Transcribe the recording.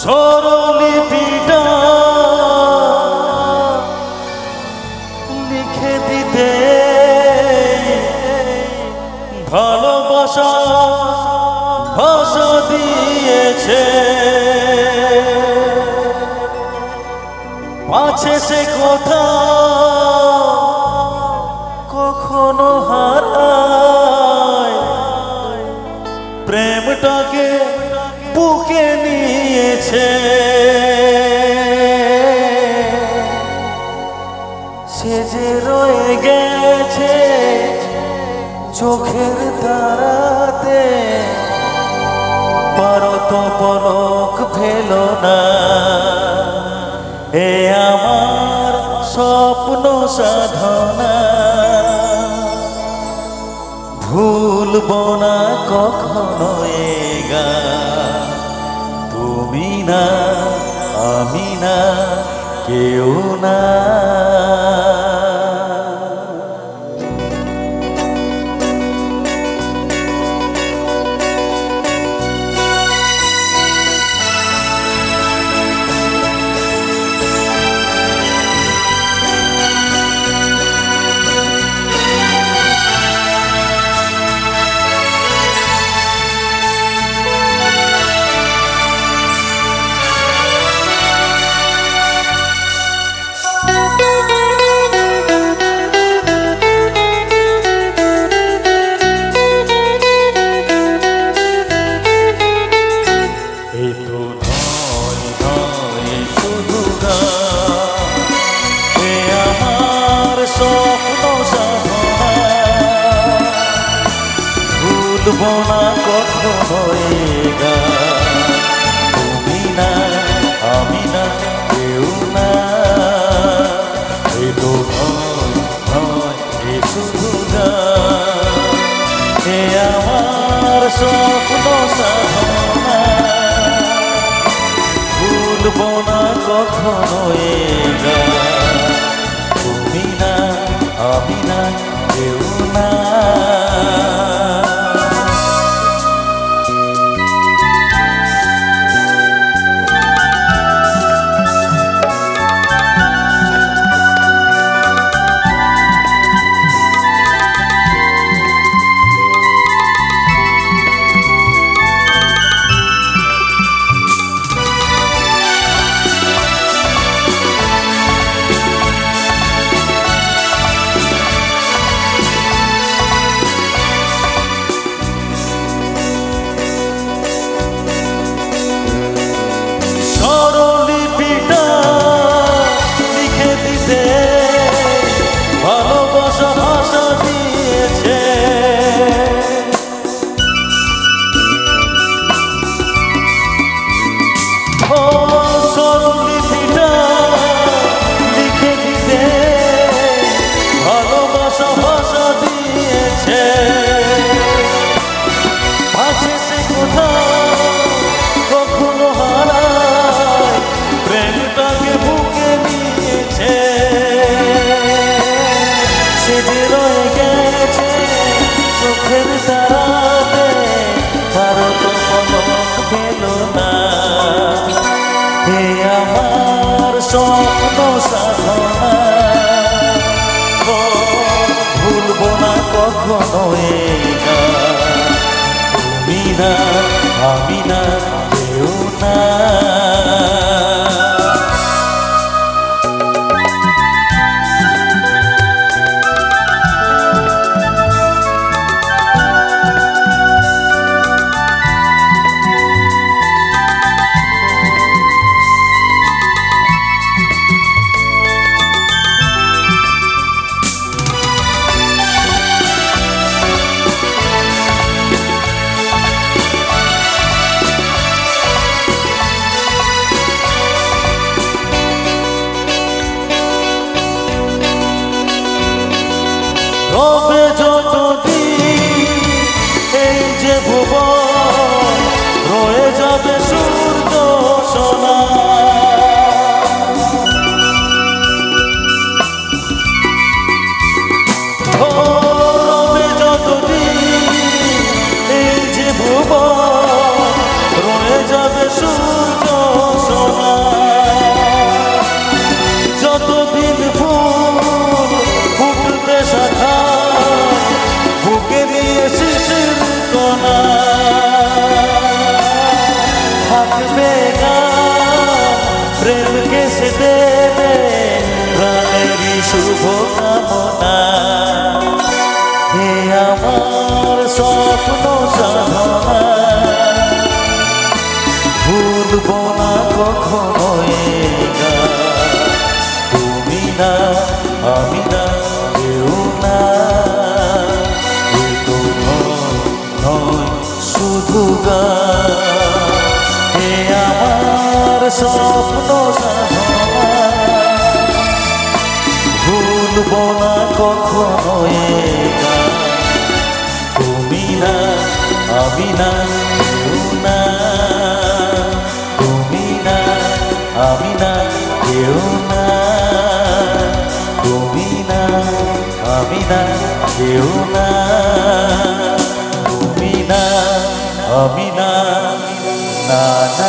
স্বরলিপিটা লিখে দিতে। ভালোবাসা ভাষা দিয়েছে। পাছে সে কথা কখনো হারায়। প্রেমটাকে বুকে নিয়েছে সে যে রয়ে গেছে চোখের তারাতে, পারত পলক ফেল না। এ আমার স্বপ্ন সাধনা। ভুলব না কখনো এ গান। তুমি না আমি না কেউ না। ভুলব না কখনো। তুমি না, আমি না, কেউ না এ তো এ শুধু। এ আমার স্বপ্ন ভুলব না কখনো এ গান। আমার সাধনা ভুলব না কখনো তুমি না আমি না কেউ শুভ কামনা। ভুলব না কখনো। তুমি না, আমি না তুমি না, আমি না, কেউ না। তুমি না, আমি না, কেউ না। তুমি না, আমি না না।